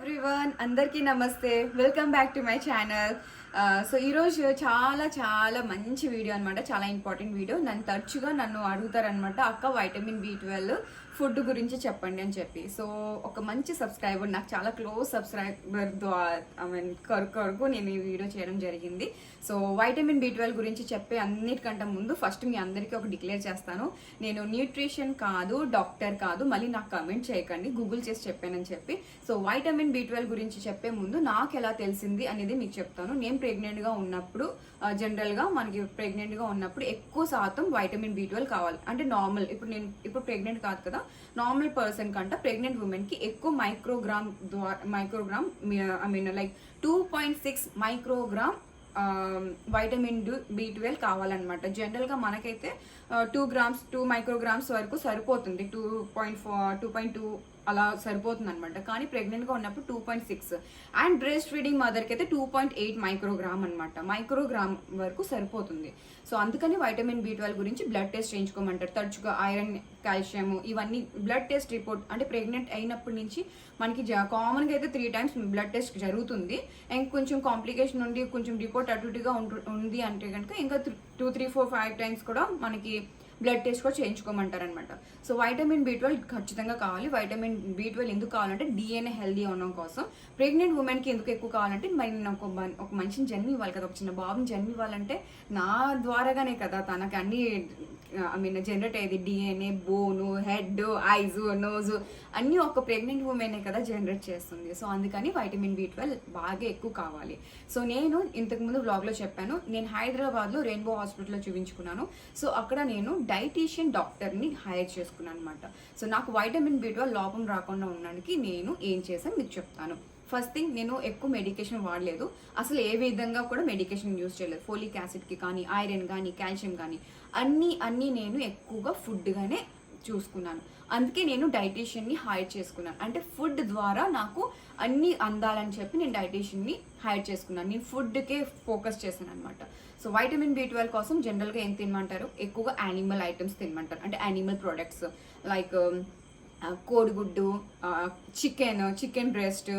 Everyone अंदर की नमस्ते welcome back to my channel so ఈరోజు చాలా చాలా మంచి వీడియో అనమాట చాలా ఇంపార్టెంట్ వీడియో. నన్ను తరచుగా నన్ను అడుగుతారనమాట అక్క వైటమిన్ బి ట్వెల్వ్ ఫుడ్ గురించి చెప్పండి అని చెప్పి. సో ఒక మంచి సబ్స్క్రైబర్ నాకు చాలా క్లోజ్ సబ్స్క్రైబర్ ఐ మీన్ కొరకు కొరకు నేను ఈ వీడియో చేయడం జరిగింది. సో వైటమిన్ బి ట్వెల్వ్ గురించి చెప్పే అన్నిటికంటే ముందు ఫస్ట్ మీ అందరికీ ఒక డిక్లేర్ చేస్తాను. నేను న్యూట్రిషన్ కాదు డాక్టర్ కాదు మళ్ళీ నాకు కమెంట్ చేయకండి గూగుల్ చేసి చెప్పానని చెప్పి. సో వైటమిన్ బి ట్వెల్వ్ గురించి చెప్పే ముందు నాకు ఎలా తెలిసింది అనేది మీకు చెప్తాను. నేను ప్రెగ్నెంట్గా ఉన్నప్పుడు జనరల్గా మనకి ప్రెగ్నెంట్గా ఉన్నప్పుడు ఎక్కువ శాతం వైటమిన్ బి ట్వెల్వ్ కావాలి. అంటే నార్మల్ ఇప్పుడు నేను ఇప్పుడు ప్రెగ్నెంట్ కాదు కదా నార్మల్ పర్సన్ కంటే ప్రెగ్నెంట్ ఉమెన్కి ఎక్కువ మైక్రోగ్రామ్ ద్వారా microgram I mean like two point six microgram vitamin B twelve కావాలన్నమాట. జనరల్గా మనకైతే టూ గ్రామ్స్ టూ మైక్రోగ్రామ్స్ వరకు సరిపోతుంది. Two point four two point two అలా సరిపోతుంది అనమాట కానీ ప్రెగ్నెంట్గా ఉన్నప్పుడు two point six. And breast feeding మదర్కి అయితే టూ పాయింట్ ఎయిట్ మైక్రోగ్రామ్ అనమాట మైక్రోగ్రామ్ వరకు సరిపోతుంది. సో అందుకని వైటమిన్ బి ట్వెల్వ్ గురించి బ్లడ్ టెస్ట్ చేయించుకోమంటారు. తరచుగా ఐరన్ కాల్షియం ఇవన్నీ బ్లడ్ టెస్ట్ రిపోర్ట్ అంటే ప్రెగ్నెంట్ అయినప్పటి నుంచి మనకి కామన్గా అయితే త్రీ టైమ్స్ బ్లడ్ టెస్ట్ జరుగుతుంది. అండ్ కొంచెం కాంప్లికేషన్ ఉండి కొంచెం రిపోర్ట్ అటు ఇటుగా ఉంటు- ఉంది అంటే కనుక ఇంకా two three four five times కూడా మనకి బ్లడ్ టెస్ట్ కూడా చేయించుకోమంటారు అనమాట సో వైటమిన్ బి ట్వెల్వ్ ఖచ్చితంగా కావాలి. వైటమిన్ బి ట్వెల్వ్ ఎందుకు కావాలంటే డిఎన్ఏ హెల్దీ ఉండడం కోసం. ప్రెగ్నెంట్ ఉమెన్కి ఎందుకు ఎక్కువ కావాలంటే మరి నేను ఒక మన్- ఒక మనిషిని జన్మ ఇవ్వాలి కదా ఒక చిన్న బాబుని జన్మ ఇవ్వాలంటే నా ద్వారాగానే కదా తనకి అన్ని ఐ మీన్ జనరేట్ అయ్యేది DNA bone head eyes nose అన్నీ ఒక ప్రెగ్నెంట్ ఉమెనే కదా జనరేట్ చేస్తుంది. సో అందుకని వైటమిన్ బి ట్వెల్వ్ బాగా ఎక్కువ కావాలి. సో నేను ఇంతకుముందు వ్లాగ్లో చెప్పాను నేను హైదరాబాద్లో రెయిన్బో హాస్పిటల్లో చూపించుకున్నాను. సో అక్కడ నేను డైటీషియన్ డాక్టర్ని హైర్ చేసుకున్నాను అనమాట సో నాకు వైటమిన్ బి ట్వెల్వ్ లోపం రాకుండా ఉండడానికి నేను ఏం చేశాను మీకు చెప్తాను. ఫస్ట్ థింగ్ నేను ఎక్కువ మెడికేషన్ వాడలేదు. అసలు ఏ విధంగా కూడా మెడికేషన్ యూజ్ చేయలేదు. ఫోలిక్ యాసిడ్కి కానీ ఐరన్ కానీ కాల్షియం కానీ అన్నీ అన్నీ నేను ఎక్కువగా ఫుడ్గానే చూసుకున్నాను. అందుకే నేను డైటీషియన్ని హైర్ చేసుకున్నాను. అంటే ఫుడ్ ద్వారా నాకు అన్నీ అందాలని చెప్పి నేను డైటీషియన్ని హైర్ చేసుకున్నాను. నేను ఫుడ్కే ఫోకస్ చేశాను అనమాట సో వైటమిన్ బి ట్వెల్వ్ కోసం జనరల్గా ఏం తినమంటారు? ఎక్కువగా యానిమల్ ఐటమ్స్ తినమంటారు. అంటే యానిమల్ ప్రొడక్ట్స్ లైక్ కోడిగుడ్డు చికెన్ చికెన్ బ్రెస్ట్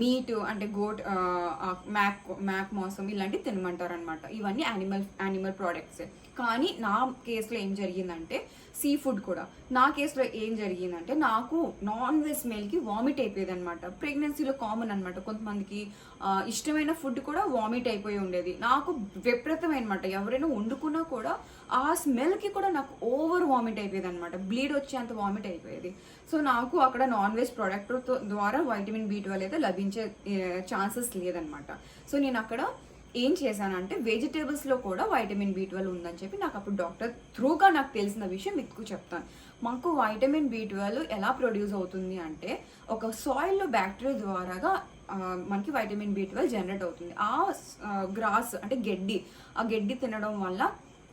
మీట్ అంటే గోట్ మ్యాక్ మ్యాక్ మాంసం ఇలాంటివి తినమంటారు అనమాట ఇవన్నీ యానిమల్ యానిమల్ ప్రోడక్ట్స్. కానీ నా కేసులో ఏం జరిగిందంటే సీ ఫుడ్ కూడా. నా కేసులో ఏం జరిగిందంటే నాకు నాన్ వెజ్ స్మెల్కి వామిట్ అయిపోయేది అనమాట ప్రెగ్నెన్సీలో కామన్ అనమాట కొంతమందికి ఇష్టమైన ఫుడ్ కూడా వామిట్ అయిపోయి ఉండేది. నాకు విపరీతమైన అనమాట ఎవరైనా వండుకున్నా కూడా ఆ స్మెల్కి కూడా నాకు ఓవర్ వామిట్ అయిపోయేది అనమాట బ్లీడ్ వచ్చేంత వామిట్ అయిపోయేది. సో నాకు అక్కడ నాన్ వెజ్ ప్రోడక్ట్ ద్వారా వైటమిన్ బి ట్వెల్వ్ అయితే లభించే ఛాన్సెస్ లేదనమాట సో నేను అక్కడ ఏం చేశానంటే వెజిటేబుల్స్లో కూడా వైటమిన్ బి ట్వెల్వ్ ఉందని చెప్పి నాకు అప్పుడు డాక్టర్ త్రూగా నాకు తెలిసిన విషయం మీకు చెప్తాను. మాకు వైటమిన్ బి ట్వెల్వ్ ఎలా ప్రొడ్యూస్ అవుతుంది అంటే ఒక సాయిల్లో బ్యాక్టీరియా ద్వారాగా మనకి వైటమిన్ బి ట్వెల్వ్ జనరేట్ అవుతుంది. ఆ గ్రాస్ అంటే గడ్డి ఆ గడ్డి తినడం వల్ల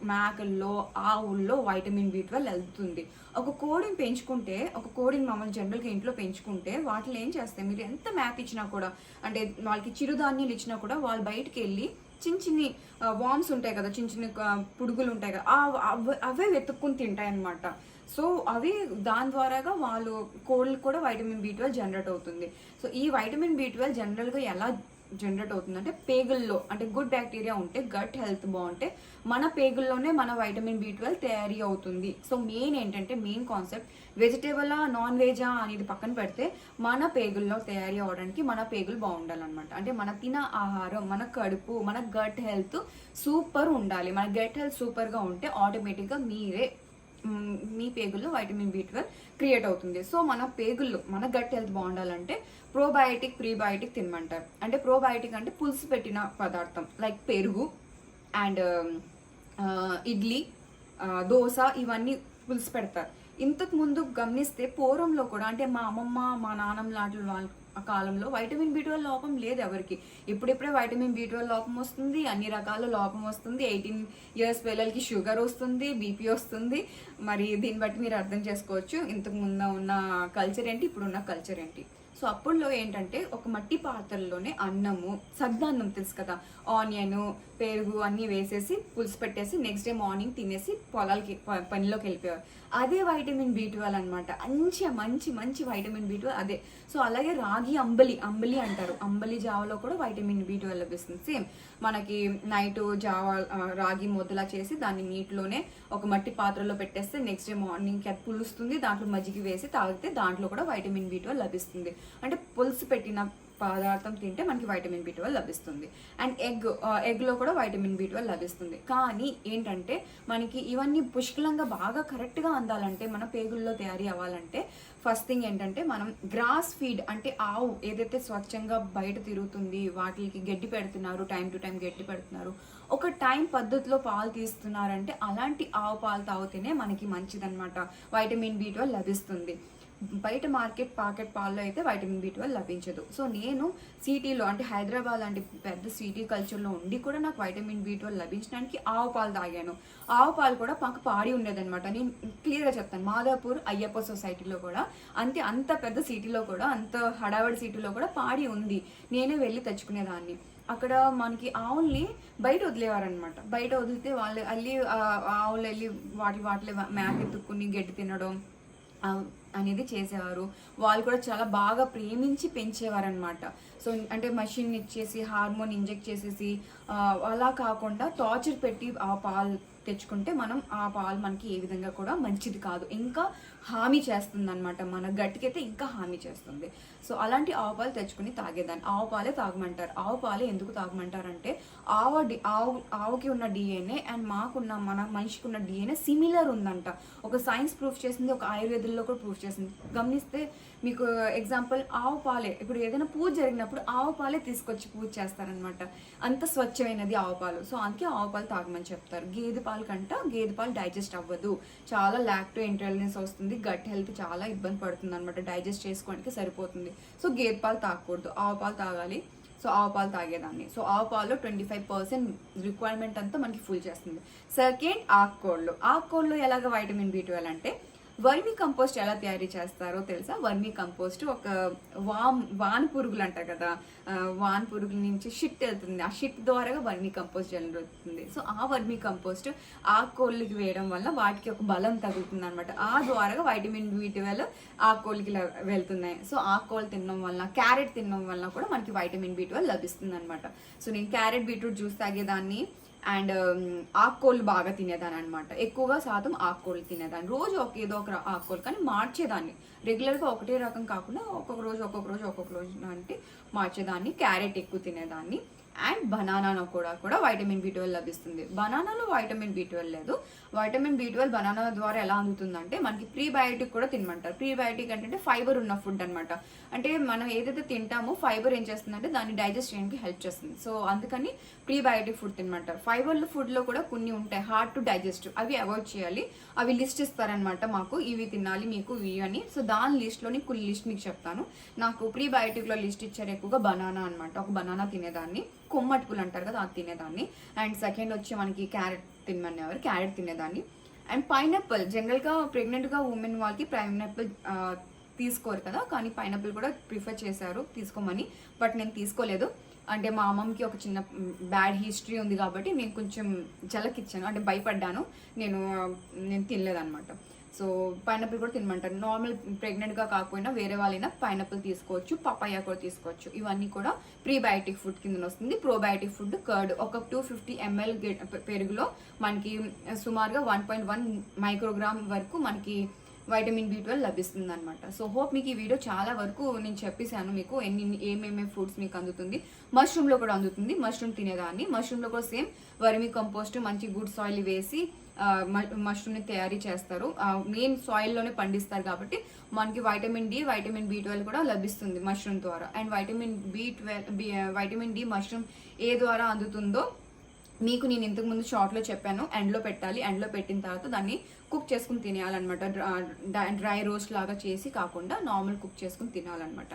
మేకల్లో ఆవుల్లో వైటమిన్ బి ట్వెల్వ్ వెళ్తుంది. ఒక కోడిని పెంచుకుంటే ఒక కోడిని మమ్మల్ని జనరల్గా ఇంట్లో పెంచుకుంటే వాటిలో ఏం చేస్తాయి? మీరు ఎంత మేత ఇచ్చినా కూడా అంటే వాళ్ళకి చిరుధాన్యాలు ఇచ్చినా కూడా వాళ్ళు బయటికి వెళ్ళి చిన్న చిన్ని వామ్స్ ఉంటాయి కదా చిన్న చిన్న పుడుగులు పురుగులు ఉంటాయి కదా అవ- అవే వెతుక్కుని తింటాయి అన్నమాట సో అవి దాని ద్వారాగా వాళ్ళు కోళ్ళు కూడా వైటమిన్ బి ట్వెల్వ్ జనరేట్ అవుతుంది. సో ఈ వైటమిన్ బి ట్వెల్వ్ జనరల్గా ఎలా జనరేట్ అవుతుంది. అంటే పేగుల్లో అంటే గుడ్ బ్యాక్టీరియా ఉంటే గట్ హెల్త్ బాగుంటే మన పేగుల్లోనే మన వైటమిన్ బి ట్వెల్వ్ తయారీ అవుతుంది. సో మెయిన్ ఏంటంటే మెయిన్ కాన్సెప్ట్ వెజిటేబులా నాన్ వెజా అనేది పక్కన పెడితే మన పేగుల్లో తయారీ అవడానికి మన పేగులు బాగుండాలన్నమాట. అంటే మన తిన ఆహారం మన కడుపు మన గట్ హెల్త్ సూపర్ ఉండాలి. మన గట్ హెల్త్ సూపర్గా ఉంటే ఆటోమేటిక్గా మీరే మీ పేగుల్లో వైటమిన్ బి ట్వెల్వ్ క్రియేట్ అవుతుంది. సో మన పేగుల్లో మన గట్ హెల్త్ బాగుండాలంటే ప్రోబయోటిక్ ప్రీబయోటిక్ తినమంటారు. అంటే ప్రోబయోటిక్ అంటే పులుసు పెట్టిన పదార్థం లైక్ పెరుగు అండ్ ఇడ్లీ దోశ ఇవన్నీ పులుసు పెడతారు. ఇంతకు ముందు గమనిస్తే పూర్వంలో కూడా అంటే మా అమ్మమ్మ మా నాన్నమ్మ లాంటి వాళ్ళ కాలంలో వైటమిన్ బి ట్వెల్వ్ లోపం లేదు ఎవరికి. ఇప్పుడిప్పుడే వైటమిన్ బి ట్వెల్వ్ లోపం వస్తుంది అన్ని రకాల లోపం వస్తుంది ఎయిటీన్ ఇయర్స్ పిల్లలకి షుగర్ వస్తుంది బీపీ వస్తుంది. మరి దీన్ని బట్టి మీరు అర్థం చేసుకోవచ్చు. ఇంతకు ముందు ఉన్న కల్చర్ ఏంటి ఇప్పుడున్న కల్చర్ ఏంటి? సో అప్పుడులో ఏంటంటే ఒక మట్టి పాత్రలోనే అన్నము సగ్గాన్నం తెలుసు కదా ఆనియన్ పెరుగు అన్నీ వేసేసి పులుసు పెట్టేసి నెక్స్ట్ డే మార్నింగ్ తినేసి పొలాలకి పనిలోకి వెళ్ళిపోయారు అదే వైటమిన్ బి ట్వెల్వ్ అనమాట మంచి మంచి మంచి వైటమిన్ బి ట్వెల్వ్ అదే. సో అలాగే రాగి అంబలి అంబలి అంటారు. అంబలి జావలో కూడా వైటమిన్ బి ట్వెల్వ్ లభిస్తుంది. సేమ్ మనకి నైట్ జావ రాగి ముద్దలా చేసి దాన్ని నీటిలోనే ఒక మట్టి పాత్రలో పెట్టేస్తే నెక్స్ట్ డే మార్నింగ్కి అది పులుస్తుంది దాంట్లో మజ్జిగ వేసి తాగితే దాంట్లో కూడా వైటమిన్ బి ట్వెల్వ్ లభిస్తుంది. అంటే పులుసు పెట్టిన పదార్థం తింటే మనకి వైటమిన్ బి ట్వెల్వ్ లభిస్తుంది. అండ్ ఎగ్ ఎగ్లో కూడా వైటమిన్ బి ట్వెల్వ్ లభిస్తుంది. కానీ ఏంటంటే మనకి ఇవన్నీ పుష్కలంగా బాగా కరెక్ట్గా అందాలంటే మన పేగుల్లో తయారీ అవ్వాలంటే ఫస్ట్ థింగ్ ఏంటంటే మనం గ్రాస్ ఫీడ్ అంటే ఆవు ఏదైతే స్వచ్ఛంగా బయట తిరుగుతుంది వాటికి గడ్డి పెడుతున్నారు టైం టు టైం గడ్డి పెడుతున్నారు ఒక టైం పద్ధతిలో పాలు తీస్తున్నారంటే అలాంటి ఆవు పాలు తాగితేనే మనకి మంచిదన్నమాట. వైటమిన్ బి ట్వెల్వ్ లభిస్తుంది. బయట మార్కెట్ పాకెట్ పాల్లో అయితే వైటమిన్ బి ట్వెల్వ్ లభించదు. సో నేను సిటీలో అంటే హైదరాబాద్ లాంటి పెద్ద సిటీ కల్చర్లో ఉండి కూడా నాకు వైటమిన్ బి ట్వెల్వ్ లభించడానికి ఆవు పాలు తాగాను. ఆవు పాలు కూడా మాకు పాడి ఉండేదన్నమాట. నేను క్లియర్గా చెప్తాను. మాదాపూర్ అయ్యప్ప సొసైటీలో కూడా అంతే అంత పెద్ద సిటీలో కూడా అంత హడావడి సిటీలో కూడా పాడి ఉంది. నేనే వెళ్ళి తెచ్చుకునేదాన్ని. అక్కడ మనకి ఆవుల్ని బయట వదిలేవారనమాట బయట వదిలితే వాళ్ళు వెళ్ళి ఆవులు వెళ్ళి వాటి వాటిలో మేత ఎత్తుక్కుని గడ్డి తినడం అనేది చేసేవారు. వాళ్ళు కూడా చాలా బాగా ప్రేమించి పెంచేవారనమాట సో అంటే మషిన్ ఇచ్చేసి హార్మోన్ ఇంజెక్ట్ చేసేసి అలా కాకుండా టార్చర్ పెట్టి ఆ పాలు తెచ్చుకుంటే మనం ఆ పాలు మనకి ఏ విధంగా కూడా మంచిది కాదు. ఇంకా హామీ చేస్తుంది అనమాట మన గట్టికైతే ఇంకా హామీ చేస్తుంది. సో అలాంటి ఆవు పాలు తెచ్చుకుని తాగేదాన్ని. ఆవు పాలే తాగమంటారు. ఆవు పాలే ఎందుకు తాగమంటారంటే ఆవు డి ఆవు ఆవుకి ఉన్న డిఎన్ఏ అండ్ మాకున్న మన మనిషికి ఉన్న డిఎన్ఏ సిమిలర్ ఉందంట. ఒక సైన్స్ ప్రూఫ్ చేసింది ఒక ఆయుర్వేదంలో కూడా ప్రూఫ్ చేసింది. గమనిస్తే మీకు ఎగ్జాంపుల్ ఆవు పాలే. ఇప్పుడు ఏదైనా పూజ జరిగినప్పుడు ఆవు పాలే తీసుకొచ్చి పూజ చేస్తారనమాట అంత స్వచ్ఛమైనది ఆవు పాలు. సో అందుకే ఆవు పాలు తాగమని చెప్తారు. గేదె పాలు కంట గేదె పాలు డైజెస్ట్ అవ్వదు. చాలా లాక్టో ఇంటెలిజెన్స్ వస్తుంది. గట్ హెల్త్ చాలా ఇబ్బంది పడుతుంది అనమాట డైజెస్ట్ చేసుకోవడానికి సరిపోతుంది. సో గేదె పాలు తాగకూడదు ఆవు పాలు తాగాలి. సో ఆవు పాలు తాగేదాన్ని. సో ఆవు పాలు ట్వంటీ ఫైవ్ పర్సెంట్ రిక్వైర్మెంట్ అంతా మనకి ఫుల్ చేస్తుంది. సెకండ్ ఆకుకూరలు. ఆకుకూరలు ఎలాగ వైటమిన్ బి ట్వెల్వ్ అంటే వర్మీ కంపోస్ట్ ఎలా తయారు చేస్తారో తెలుసా? వర్మీ కంపోస్ట్ ఒక వామ్ వాన్ పురుగులు అంటారు కదా. వాన్ పురుగుల నుంచి షిట్ వెళ్తుంది. ఆ షిట్ ద్వారా వర్మీ కంపోస్ట్ జరుగుతుంది సో ఆ వర్మీ కంపోస్ట్ ఆకుకూరలకి వేయడం వల్ల వాటికి ఒక బలం తగులుతుంది అనమాట ఆ ద్వారా వైటమిన్ బి ట్వెల్వ్ ఆకుకూరలకి వెళ్తున్నాయి. సో ఆకుకూరలు తినడం వల్ల క్యారెట్ తినడం వల్ల కూడా మనకి వైటమిన్ బి ట్వెల్వ్ లభిస్తుంది అనమాట సో నేను క్యారెట్ బీట్రూట్ జ్యూస్ తాగేదాన్ని. అండ్ ఆకుకూరలు బాగా తినేదాన్ని అనమాట ఎక్కువగా శాతం ఆకుకూరలు తినేదాన్ని. రోజు ఒక ఏదో ఒక ర- ఆకుకూరలు కానీ మార్చేదాన్ని. రెగ్యులర్గా ఒకటే రకం కాకుండా ఒక్కొక్క రోజు ఒక్కొక్క రోజు ఒక్కొక్క రోజు అంటే మార్చేదాన్ని. క్యారెట్ ఎక్కువ తినేదాన్ని. అండ్ బనానాలో కూడా కూడా వైటమిన్ బి ట్వెల్వ్ లభిస్తుంది. బనానాలో వైటమిన్ బి ట్వెల్వ్ లేదు. వైటమిన్ బి ట్వెల్వ్ బనానా ద్వారా ఎలా అందుతుందంటే మనకి ప్రీబయోటిక్ కూడా తినమంటారు. ప్రీబయోటిక్ అంటే ఫైబర్ ఉన్న ఫుడ్ అనమాట అంటే మనం ఏదైతే తింటామో ఫైబర్ ఏం చేస్తుందంటే దాన్ని డైజెస్ట్ చేయడానికి హెల్ప్ చేస్తుంది. సో అందుకని ప్రీబయోటిక్ ఫుడ్ తినమంటారు. ఫైబర్ ఫుడ్లో కూడా కొన్ని ఉంటాయి హార్డ్ టు డైజెస్ట్ అవి అవాయిడ్ చేయాలి. అవి లిస్ట్ ఇస్తారనమాట మాకు. ఇవి తినాలి మీకు ఇవి అని. సో దాని లిస్ట్లోని కొన్ని లిస్ట్ మీకు చెప్తాను. నాకు ప్రీబయోటిక్లో లిస్ట్ ఇచ్చారు ఎక్కువగా బనానా అనమాట ఒక బనానా తినేదాన్ని. కొమ్మటుకులు అంటారు కదా అది తినేదాన్ని. అండ్ సెకండ్ వచ్చి మనకి క్యారెట్ తినమనేవారు క్యారెట్ తినేదాన్ని. అండ్ పైనాపిల్ జనరల్గా ప్రెగ్నెంట్గా ఉమెన్ వాళ్ళకి పైనాపిల్ తీసుకోరు కదా కానీ పైనాపిల్ కూడా ప్రిఫర్ చేశారు తీసుకోమని. బట్ నేను తీసుకోలేదు. అంటే మా అమ్మమ్మకి ఒక చిన్న బ్యాడ్ హిస్టరీ ఉంది కాబట్టి నేను కొంచెం జలకిచ్చాను అంటే భయపడ్డాను. నేను నేను తినలేదనమాట సో పైనాపిల్ కూడా తినమంటారు. నార్మల్ ప్రెగ్నెంట్గా కాకపోయినా వేరే వాళ్ళైనా పైనాపిల్ తీసుకోవచ్చు పపాయ కూడా తీసుకోవచ్చు. ఇవన్నీ కూడా ప్రీబయోటిక్ ఫుడ్ కింద వస్తుంది. ప్రోబయోటిక్ ఫుడ్ కర్డ్ ఒక టూ ఫిఫ్టీ ఎంఎల్ పెరుగులో మనకి సుమారుగా వన్ పాయింట్ వన్ మైక్రోగ్రామ్ వరకు మనకి వైటమిన్ బి ట్వెల్వ్ లభిస్తుంది అనమాట సో హోప్ మీకు ఈ వీడియో చాలా వరకు నేను చెప్పేశాను మీకు ఎన్ని ఏమేమి ఫ్రూట్స్ మీకు అందుతుంది. మష్రూమ్లో కూడా అందుతుంది. మష్రూమ్ తినేదాన్ని. మష్రూమ్లో కూడా సేమ్ వర్మి కంపోస్ట్ మంచి గుడ్ సాయిల్ వేసి మష్రూమ్ని తయారీ చేస్తారు. మెయిన్ సాయిల్లోనే పండిస్తారు కాబట్టి మనకి vitamin D vitamin B twelve కూడా లభిస్తుంది మష్రూమ్ ద్వారా. And vitamin B twelve vitamin D mushroom ఏ ద్వారా అందుతుందో మీకు నేను ఇంతకు ముందు షార్ట్లో చెప్పాను ఎండ్లో పెట్టాలి. ఎండ్లో పెట్టిన తర్వాత దాన్ని కుక్ చేసుకుని తినేయాలన్నమాట. డ్రై రోస్ట్ లాగా చేసి కాకుండా నార్మల్ కుక్ చేసుకుని తినాలన్నమాట.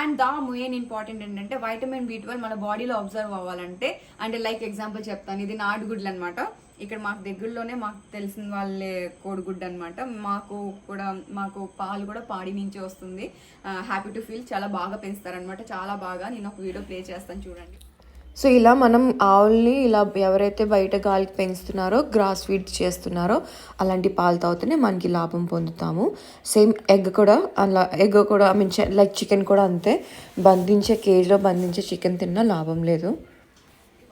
అండ్ దా మెయిన్ ఇంపార్టెంట్ ఏంటంటే వైటమిన్ బి ట్వెల్వ్ మన బాడీలో అబ్జర్వ్ అవ్వాలంటే అంటే లైక్ ఎగ్జాంపుల్ చెప్తాను. ఇది నాటుగుడ్లు అనమాట ఇక్కడ మాకు దగ్గరలోనే మాకు తెలిసిన వాళ్ళే కోడిగుడ్డు అనమాట మాకు కూడా మాకు పాలు కూడా పాడి నుంచి వస్తుంది. హ్యాపీ టు ఫీల్ చాలా బాగా పెంచుతారనమాట చాలా బాగా. నేను ఒక వీడియో ప్లే చేస్తాను చూడండి. సో ఇలా మనం ఆవుల్ని ఇలా ఎవరైతే బయట గాలికి పెంచుతున్నారో గ్రాస్ ఫీడ్ చేస్తున్నారో అలాంటి పాలు తాగితేనే మనకి లాభం పొందుతాము. సేమ్ ఎగ్ కూడా అలా ఎగ్ కూడా ఐ మీన్ లైక్ చికెన్ కూడా అంతే. బంధించే కేజీలో బంధించే చికెన్ తిన్నా లాభం లేదు.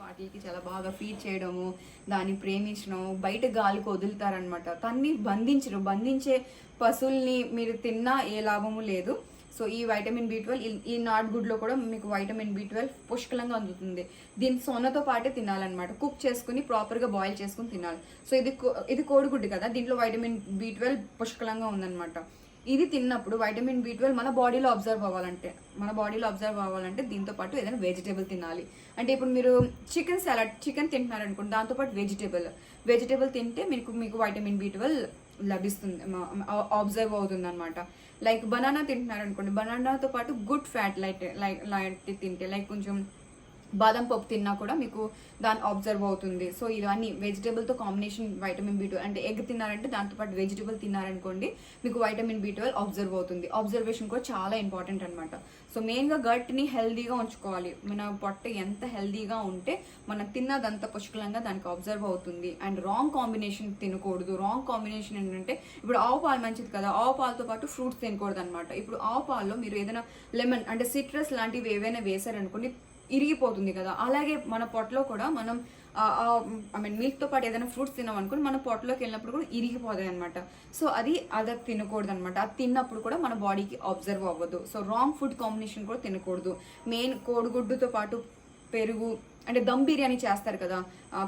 వాటికి చాలా బాగా ఫీడ్ చేయడము దాన్ని ప్రేమించడం బయట గాలికి వదులుతారనమాట దాన్ని బంధించరు. బంధించే పశువుల్ని మీరు తిన్నా ఏ లాభము లేదు. సో ఈ వైటమిన్ బి ట్వెల్వ్ ఈ నాట్ గుడ్లో కూడా మీకు వైటమిన్ బి ట్వెల్వ్ పుష్కలంగా అందుతుంది. దీని సొన్నతో పాటే తినాలన్నమాట. కుక్ చేసుకుని ప్రాపర్గా బాయిల్ చేసుకుని తినాలి. సో ఇది కో- ఇది కోడిగుడ్డు కదా దీంట్లో వైటమిన్ బి ట్వెల్వ్ పుష్కలంగా ఉందన్నమాట. ఇది తిన్నప్పుడు వైటమిన్ బి ట్వెల్వ్ మన బాడీలో అబ్జర్వ్ అవ్వాలంటే మన బాడీలో అబ్జర్వ్ అవ్వాలంటే దీంతో పాటు ఏదైనా వెజిటేబుల్ తినాలి. అంటే ఇప్పుడు మీరు చికెన్ సలాడ్ చికెన్ తింటున్నారనుకోండి దాంతోపాటు వెజిటేబుల్ వెజిటేబుల్ తింటే మీకు మీకు వైటమిన్ బి ట్వెల్వ్ లభిస్తుంది అబ్జర్వ్ అవుతుంది అనమాట లైక్ బనానా తింటున్నారు అనుకోండి బనానాతో పాటు good fat light like light తింటే లైక్ కొంచెం బాదం పప్పు తిన్నా కూడా మీకు దాని అబ్జర్వ్ అవుతుంది. సో ఇవన్నీ వెజిటేబుల్తో కాంబినేషన్ వైటమిన్ బి అంటే ఎగ్ తిన్నారంటే దాంతోపాటు వెజిటేబుల్ తిన్నారనుకోండి మీకు వైటమిన్ బి ట్వెల్వ్ అబ్జర్వ్ అవుతుంది. అబ్జర్వేషన్ కూడా చాలా ఇంపార్టెంట్ అనమాట సో మెయిన్గా గట్ని హెల్దీగా ఉంచుకోవాలి. మన పొట్ట ఎంత హెల్దీగా ఉంటే మనం తిన్నదంతా పుష్కలంగా దానికి అబ్జర్వ్ అవుతుంది. అండ్ రాంగ్ కాంబినేషన్ తినకూడదు. రాంగ్ కాంబినేషన్ ఏంటంటే ఇప్పుడు ఆవు పాలు మంచిది కదా ఆవు పాలతో పాటు ఫ్రూట్స్ తినకూడదు అనమాట ఇప్పుడు ఆవు పాల్లో మీరు ఏదైనా లెమన్ అంటే సిట్రస్ లాంటివి ఏవైనా వేసారనుకోండి ఇరిగిపోతుంది కదా. అలాగే మన పొట్టలో కూడా మనం ఐ మీన్ మిల్క్తో పాటు ఏదైనా ఫ్రూట్స్ తిన్నాం అనుకోండి మన పొట్టలోకి వెళ్ళినప్పుడు కూడా ఇరిగిపోతాయి అనమాట సో అది అది తినకూడదు అనమాట అది తిన్నప్పుడు కూడా మన బాడీకి అబ్జర్వ్ అవ్వదు. సో రాంగ్ ఫుడ్ కాంబినేషన్ కూడా తినకూడదు. మెయిన్ కోడిగుడ్డుతో పాటు పెరుగు అంటే దమ్ బిర్యానీ చేస్తారు కదా.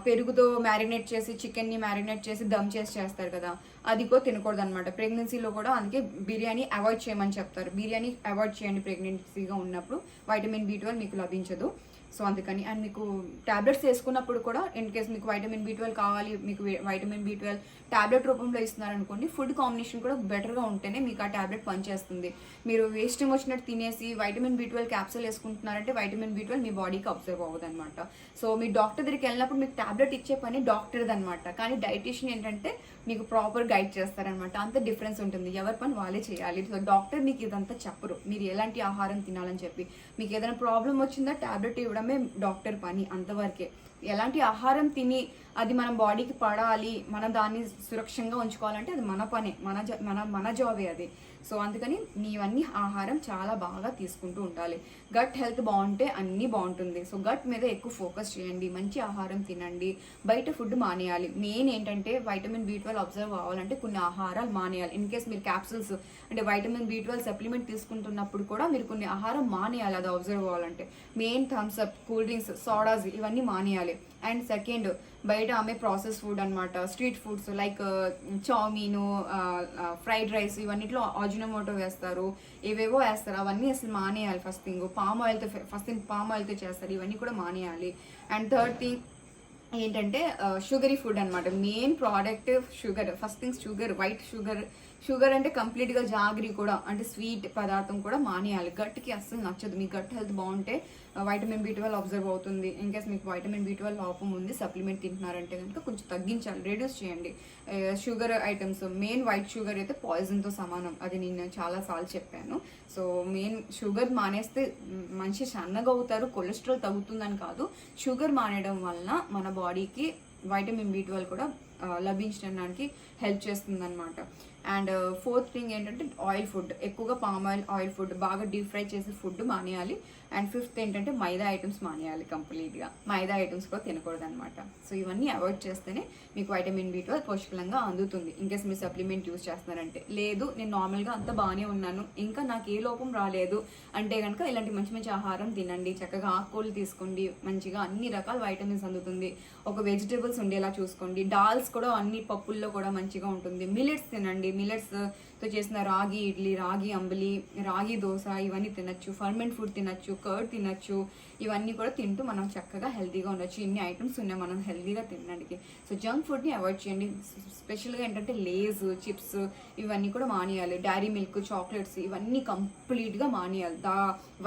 పెరుగుతో మ్యారినేట్ చేసి చికెన్ని మ్యారినేట్ చేసి దమ్ చేసి చేస్తారు కదా. అది కూడా తినకూడదు అనమాట ప్రెగ్నెన్సీలో కూడా అందుకే బిర్యానీ అవాయిడ్ చేయమని చెప్తారు. బిర్యానీ అవాయిడ్ చేయండి ప్రెగ్నెన్సీగా ఉన్నప్పుడు. వైటమిన్ బి ట్వెల్వ్ మీకు లభించదు. సో అందుకని. అండ్ మీకు టాబ్లెట్స్ వేసుకున్నప్పుడు కూడా ఇన్ కేస్ మీకు వైటమిన్ బి ట్వెల్వ్ కావాలి మీకు వైటమిన్ బి ట్వెల్వ్ టాబ్లెట్ రూపంలో ఇస్తున్నారనుకోండి ఫుడ్ కాంబినేషన్ కూడా బెటర్గా ఉంటేనే మీకు ఆ టాబ్లెట్ పనిచేస్తుంది. మీరు వేస్ట్ వచ్చినట్టు తినేసి వైటమిన్ బి ట్వెల్వ్ క్యాప్సూల్ వేసుకుంటున్నారంటే వైటమిన్ బి ట్వెల్వ్ మీ బాడీకి అబ్జర్వ్ అవ్వదు అనమాట సో మీ డాక్టర్ దగ్గరికి వెళ్ళినప్పుడు మీకు ట్యాబ్లెట్ ఇచ్చే పని డాక్టర్ది అనమాట కానీ డైటీషియన్ ఏంటంటే మీకు ప్రాపర్ గైడ్ చేస్తారనమాట అంత డిఫరెన్స్ ఉంటుంది. ఎవరి పని వాళ్ళే చేయాలి. సో డాక్టర్ మీకు ఇదంతా చెప్పరు. మీరు ఎలాంటి ఆహారం తినాలని చెప్పి. మీకు ఏదైనా ప్రాబ్లం వచ్చిందా టాబ్లెట్ ఇవ్వడమే డాక్టర్ పని అంతవరకే. ఎలాంటి ఆహారం తిని అది మన బాడీకి పడాలి మన దాన్ని సురక్షంగా ఉంచుకోవాలంటే అది మన పనే. మన మన మన జాబే అది. సో అందుకని నీవన్నీ ఆహారం చాలా బాగా తీసుకుంటూ ఉండాలి. గట్ హెల్త్ బాగుంటే అన్నీ బాగుంటుంది. సో గట్ మీద ఎక్కువ ఫోకస్ చేయండి. మంచి ఆహారం తినండి. బయట ఫుడ్ మానేయాలి. మెయిన్ ఏంటంటే వైటమిన్ బి ట్వెల్వ్ అబ్జర్వ్ అవ్వాలంటే కొన్ని ఆహారాలు మానేయాలి. ఇన్ కేస్ మీరు క్యాప్సూల్స్ అంటే వైటమిన్ బి ట్వెల్వ్ సప్లిమెంట్ తీసుకుంటున్నప్పుడు కూడా మీరు కొన్ని ఆహారం మానేయాలి. అది అబ్జర్వ్ అవ్వాలంటే. Main Thums Up cool drinks sodas ఇవన్నీ మానేయాలి. అండ్ సెకండ్ బయట ఆమె ప్రాసెస్ ఫుడ్ అన్నమాట. Street foods like chow mein fried rice ఇవన్నిట్లో Ajinomoto వేస్తారు. ఏవేవో వేస్తారు. అవన్నీ అసలు మానేయాలి ఫస్ట్ థింగ్. పామ్ ఆయిల్తో ఫస్ట్ థింగ్ పామ్ ఆయిల్తో చేస్తారు. ఇవన్నీ కూడా మానేయాలి. అండ్ థర్డ్ థింగ్ ఏంటంటే షుగరీ ఫుడ్ అనమాట main product sugar first things sugar white sugar. Sugar అంటే కంప్లీట్గా జాగ్రీ కూడా అంటే స్వీట్ పదార్థం కూడా మానేయాలి. గట్కి అస్సలు నచ్చదు. మీ గట్ హెల్త్ బాగుంటే వైటమిన్ బి ట్వెల్వ్ అబ్జర్వ్ అవుతుంది. ఇన్కేస్ మీకు వైటమిన్ బి ట్వెల్వ్ లోపం ఉంది సప్లిమెంట్ తింటున్నారంటే కనుక కొంచెం తగ్గించాలి. రెడ్యూస్ చేయండి. Sugar items main white sugar అయితే పాయిజన్తో సమానం. అది నేను చాలా సార్లు చెప్పాను. సో మెయిన్ షుగర్ మానేస్తే మంచి మనిషి సన్నగా అవుతారు కొలెస్ట్రాల్ తగ్గుతుందని కాదు. షుగర్ మానేయడం వలన మన బాడీకి వైటమిన్ బి ట్వెల్వ్ కూడా లభించడానికి హెల్ప్ చేస్తుంది అనమాట అండ్ ఫోర్త్ థింగ్ ఏంటంటే ఆయిల్ ఫుడ్. ఎక్కువగా పామ్ ఆయిల్ ఆయిల్ ఫుడ్. బాగా డీప్ ఫ్రై చేసే ఫుడ్ మానేయాలి. అండ్ ఫిఫ్త్ ఏంటంటే మైదా ఐటమ్స్ మానేయాలి కంప్లీట్గా. మైదా ఐటమ్స్ కూడా తినకూడదు అనమాట సో ఇవన్నీ అవాయిడ్ చేస్తేనే మీకు వైటమిన్ బి ట్వెల్వ్ పోషకలంగా అందుతుంది. ఇన్కేస్ మీరు సప్లిమెంట్ యూస్ చేస్తున్నారంటే. లేదు నేను నార్మల్గా అంతా బాగానే ఉన్నాను. ఇంకా నాకు ఏ లోపం రాలేదు. అంటే కనుక ఇలాంటి మంచి మంచి ఆహారం తినండి. చక్కగా ఆకుకూరలు తీసుకోండి. మంచిగా అన్ని రకాల వైటమిన్స్ అందుతుంది. ఒక వెజిటేబుల్స్ ఉండేలా చూసుకోండి. డాల్స్ కూడా అన్ని పప్పుల్లో కూడా మంచిగా ఉంటుంది. మిలెట్స్ తినండి. మిలెట్స్తో చేసిన రాగి ఇడ్లీ రాగి అంబలి రాగి దోశ ఇవన్నీ తినచ్చు. ఫర్మెంట్ ఫుడ్ తినచ్చు కర్డ్ తినచ్చు. ఇవన్నీ కూడా తింటూ మనం చక్కగా హెల్తీగా ఉండొచ్చు. ఇన్ని ఐటమ్స్ ఉన్నాయి మనం హెల్తీగా తినడానికి. సో జంక్ ఫుడ్ని అవాయిడ్ చేయండి. స్పెషల్గా ఏంటంటే లేస్ చిప్స్ ఇవన్నీ కూడా మానేయాలి. డైరీ మిల్క్ చాక్లెట్స్ ఇవన్నీ కంప్లీట్గా మానేయాలి. దా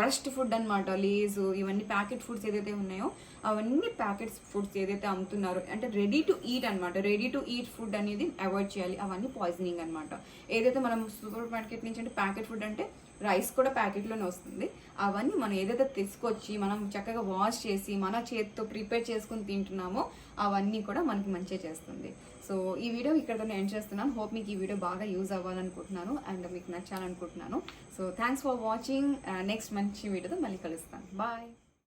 వరస్ట్ ఫుడ్ అనమాట లేస్ ఇవన్నీ ప్యాకెట్ ఫుడ్స్ ఏదైతే ఉన్నాయో అవన్నీ ప్యాకెట్స్ ఫుడ్స్ ఏదైతే అమ్ముతున్నారో అంటే రెడీ టు ఈట్ అనమాట రెడీ టు ఈట్ ఫుడ్ అనేది అవాయిడ్ చేయాలి. అవన్నీ పాయిజనింగ్ అనమాట ఏదైతే మనం సూపర్ మార్కెట్ నుంచి అంటే ప్యాకెట్ ఫుడ్ అంటే రైస్ కూడా ప్యాకెట్లోనే వస్తుంది. అవన్నీ మనం ఏదైతే తీసుకొచ్చి మనం చక్కగా వాష్ చేసి మన చేతితో ప్రిపేర్ చేసుకుని తింటున్నామో అవన్నీ కూడా మనకి మంచిగా చేస్తుంది. సో ఈ వీడియో ఇక్కడతో ఎండ్ చేస్తున్నాను. హోప్ మీకు ఈ వీడియో బాగా యూజ్ అవ్వాలనుకుంటున్నాను అండ్ మీకు నచ్చాలనుకుంటున్నాను. So thanks for watching next మంచి వీడియోతో మళ్ళీ కలుస్తాను. బాయ్